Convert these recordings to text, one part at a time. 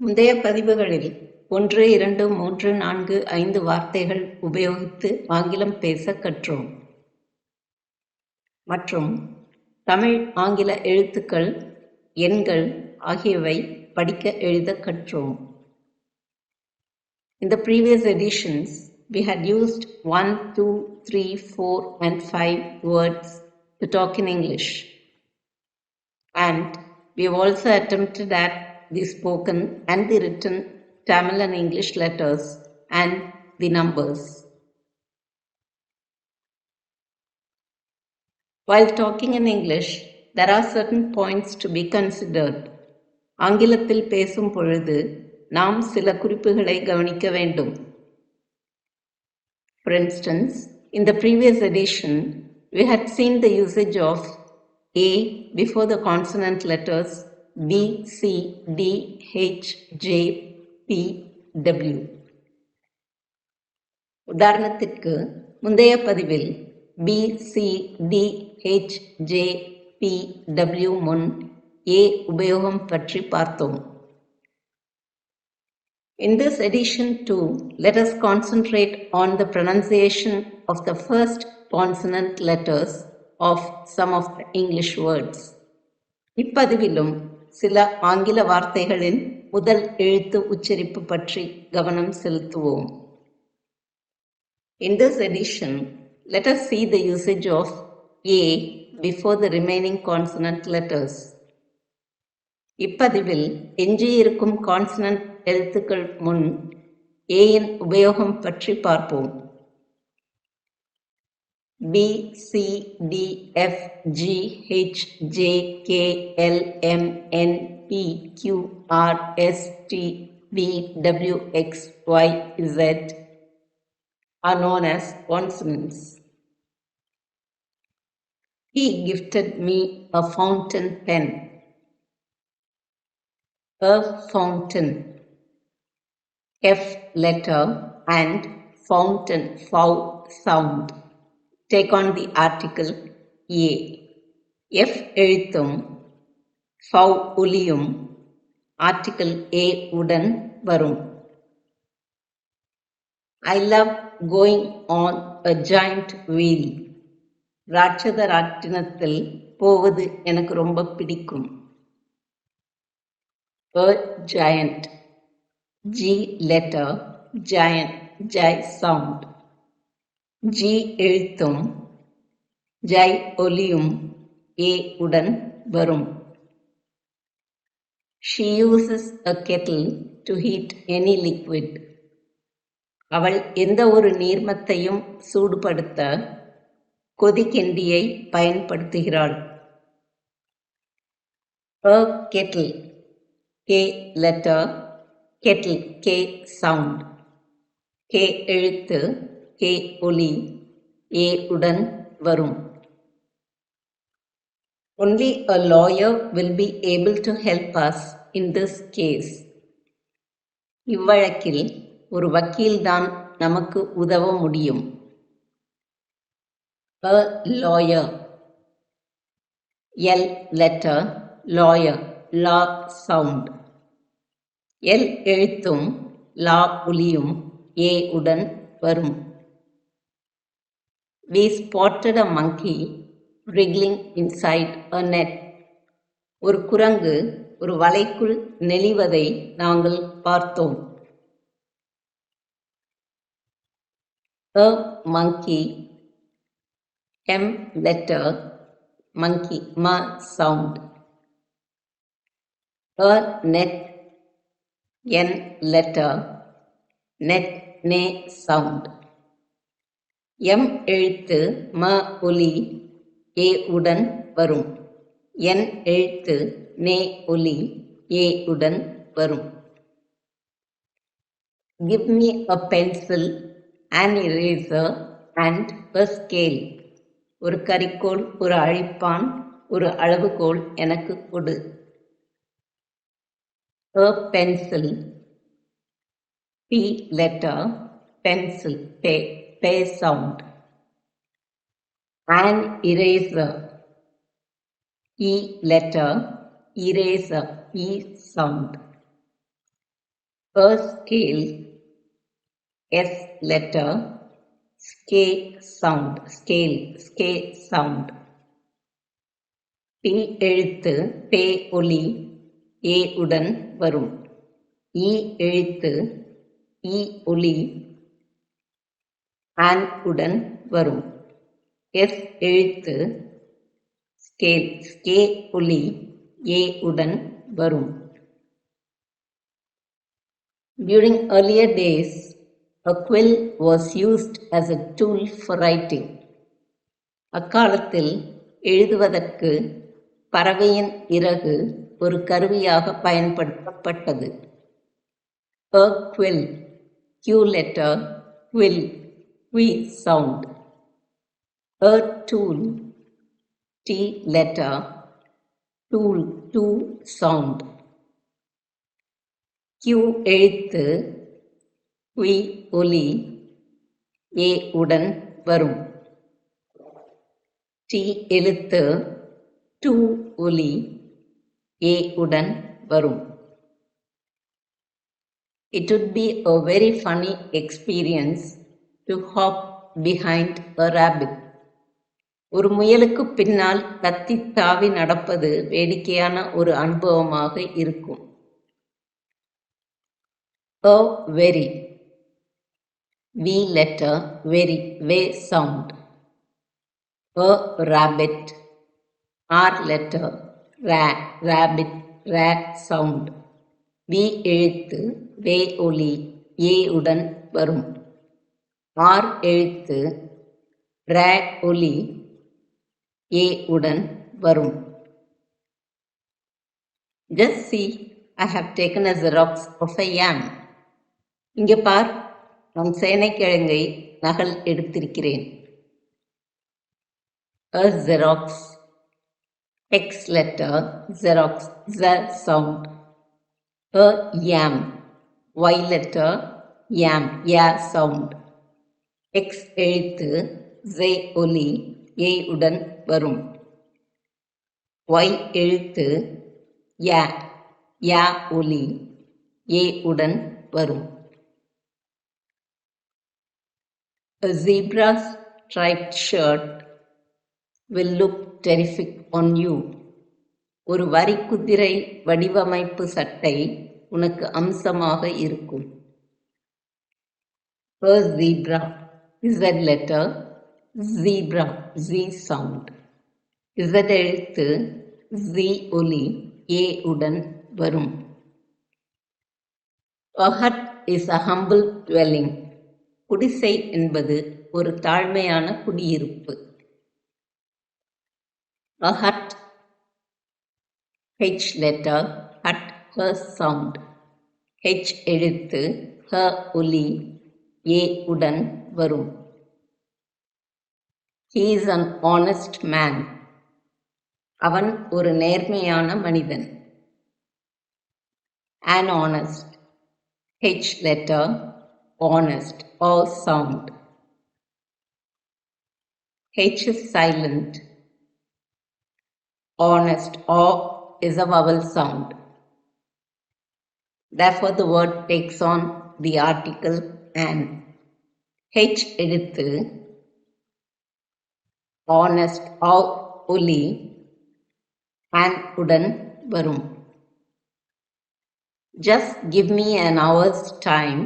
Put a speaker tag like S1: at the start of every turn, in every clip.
S1: முந்தைய பதிவுகளில் ஒன்று இரண்டு மூன்று நான்கு ஐந்து வார்த்தைகள் உபயோகித்து ஆங்கிலம் பேச கற்றோம் மற்றும் தமிழ் ஆங்கில எழுத்துக்கள் எண்கள் ஆகியவை படிக்க எழுத கற்றோம் In the previous editions, we had used 1, 2, 3, 4, and 5 words to talk in English. And we have also attempted at the spoken and the written Tamil and English letters and the numbers. While talking in English, there are certain points to be considered. ஆங்கிலத்தில் பேசும் பொழுது நாம் சில குறிப்புகளை கவனிக்க வேண்டும். For instance, in the previous edition, we had seen the usage of A before the consonant letters B, C, D, H, J, P, W. உதாரணத்திற்கு முந்தைய பதிவில் B C D H J B W முன் ஏ உபயோகம் பற்றி பார்த்தோம் In this edition too, let us concentrate on the pronunciation of the first consonant letters of some of the English words. இப்பதிவிலும் சில ஆங்கில வார்த்தைகளின் முதல் எழுத்து உச்சரிப்பு பற்றி கவனம் செலுத்துவோம் In this edition, let us see the usage of A before the remaining consonant letters. இப்பதிவில் எஞ்சியிருக்கும் கான்சனன்ட் எழுத்துக்கள் முன் ஏயின் உபயோகம் பற்றி பார்ப்போம் B, C, D, F, G, H, J, K, L, M, N, P, Q, R, S, T, V, W, X, Y, Z are known as consonants. He gifted me a fountain pen. A fountain. F letter and fountain, foul sound. Take on the article A F எழுத்தும் ஃபவ் ஒலியும் article A உடன் வரும் I love going on a giant wheel ராட்சத ராட்டினத்தில் போவது எனக்கு ரொம்ப பிடிக்கும் a giant G letter giant Joy sound G எழுத்தும் ஜை ஒலியும் ஏ உடன் வரும். She uses a kettle to heat any liquid அவள் எந்த ஒரு நீர்மத்தையும் சூடுபடுத்த கொதிக்கெண்டியை பயன்படுத்துகிறாள். A kettle K letter kettle K sound K எழுத்து, K ஒலி, A உடன் வரும். Only a lawyer will be able to help us in this case. இவ்வழக்கில் ஒரு வக்கீல்தான் நமக்கு உதவ முடியும் A lawyer. L letter, lawyer, law sound. L எழுத்தும் லா ஒலியும் ஏ உடன் வரும் We spotted a monkey wriggling inside a net. ஒரு குரங்கு ஒரு வலைக்குள் நெளிவதை நாங்கள் பார்த்தோம் A monkey. M letter, monkey, ma sound. A net, N letter, net, ne sound. M எழுத்து ம ஒலி ஏ உடன் வரும். என் எழுத்து நே ஒலி ஏ உடன் வரும். Give me a pencil and eraser and a scale ஒரு கரிக்கோள் ஒரு அழிப்பான் ஒரு அளவுகோல் எனக்கு கொடு. A pencil P letter pencil pay pay sound. An eraser. E letter, eraser, E sound. A scale, S letter, ska sound, scale, ska sound. T எழுத்து பே ஒலி ஏ உடன் வரும் இ எழுத்து இ ஒலி ஆன் உடன் வரும். எஸ் எழுத்து ஸ்கேல் ஸ்கே ஒலி ஏ உடன் வரும். During earlier days, a quill was used as a tool for writing. அக்காலத்தில் எழுதுவதற்கு பறவையின் இறகு ஒரு கருவியாக பயன்படுத்தப்பட்டது. A quill Q letter quill V sound. A tool, T letter, tool, two sound. Q எழுத்து வி ஒலி ஏ உடன் வரும் டி எழுத்து டூ ஒலி ஏ உடன் வரும் It would be a very funny experience To hop behind a rabbit ஒரு முயலுக்கு பின்னால் கத்தி தாவி நடப்பது வேடிக்கையான ஒரு அனுபவமாக இருக்கும் a very V letter very way sound a rabbit R letter ray rabbit ரே சவுண்ட் வி எழுத்து வே ஒலி ஏ உடன் வரும் ஆர் எழுத்து ர ஒலி ஏ உடன் வரும் just see I have taken a xerox of I yam இங்கே பார் நான் சேனைக்கிழங்கை நகல் எடுத்திருக்கிறேன் a xerox X letter xerox ஜ sound a yam Y letter yam yeah sound X எழுத்து ஜே ஒலி ஏ உடன் வரும். ஒய் எழுத்து யா யா ஒலி ஏ உடன் வரும். A zebra striped shirt will look terrific on you. ஒரு வரிக்குதிரை வடிவமைப்பு சட்டை உனக்கு அம்சமாக இருக்கும். A zebra Z letter zebra Z sound Z எழுத்து Z ஒலி A உடன் வரும் A hut is a humble dwelling. குடிசை என்பது ஒரு தாழ்மையான குடியிருப்பு A hut H letter hut her sound H எழுத்து her ஒலி A உடன் வரும் He is an honest man. அவன் ஒரு நேர்மையான மனிதன் An honest H letter honest or sound. H is silent. Honest or is a vowel sound. Therefore, the word takes on the article an. H எழுத்து honest ஆ ஒலி and உடன் வரும் just give me an hours time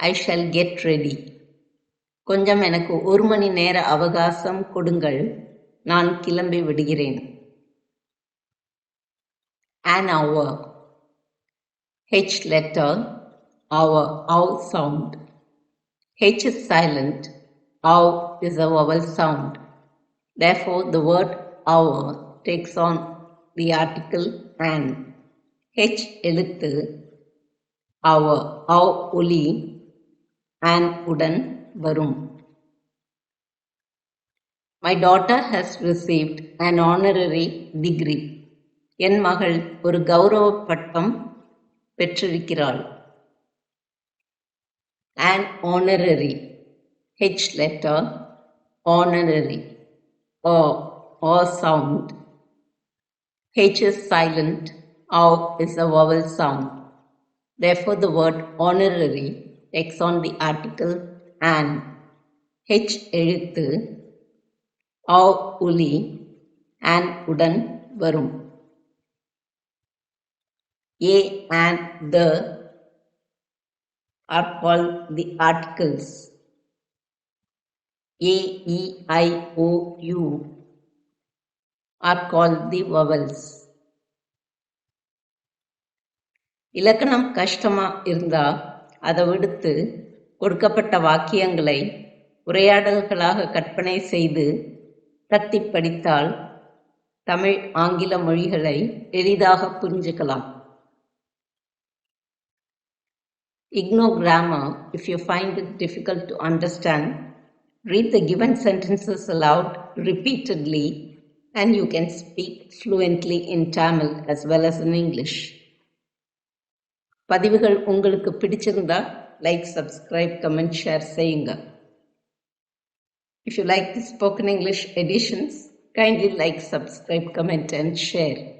S1: I shall get ready கொஞ்சம் எனக்கு ஒரு மணி நேர அவகாசம் கொடுங்கள் நான் கிளம்பி விடுகிறேன் an hour. H letter hour, அவ் sound H is silent ow is a vowel sound therefore the word hour takes on the article an H எழுத்து hour ow ஒலி an உடன் வரும் My daughter has received an honorary degree. என் மகள் ஒரு கௌரவ பட்டம் பெற்றிருக்கிறாள் an honorary H letter honorary o o sound H is silent o is a vowel sound Therefore, the word honorary takes on the article an. H எழுத்து ஆ ஒலி an உடன் வரும் a and the are called the articles. A e i o u are called the vowels. இலக்கணம் கஷ்டமா இருந்தா அதை விடுத்து கொடுக்கப்பட்ட வாக்கியங்களை உரையாடல்களாக கற்பனை செய்து தத்தி படித்தால் தமிழ் ஆங்கில மொழிகளை எளிதாக புரிஞ்சுக்கலாம். Ignore grammar if you find it difficult to understand. Read the given sentences aloud repeatedly and you can speak fluently in Tamil as well as in English. பதிவுகள் உங்களுக்கு பிடிச்சிருந்தா லைக் சப்ஸ்கிரைப் கமெண்ட் ஷேர் செய்யுங்க If you like the spoken English editions, kindly like, subscribe, comment, and share.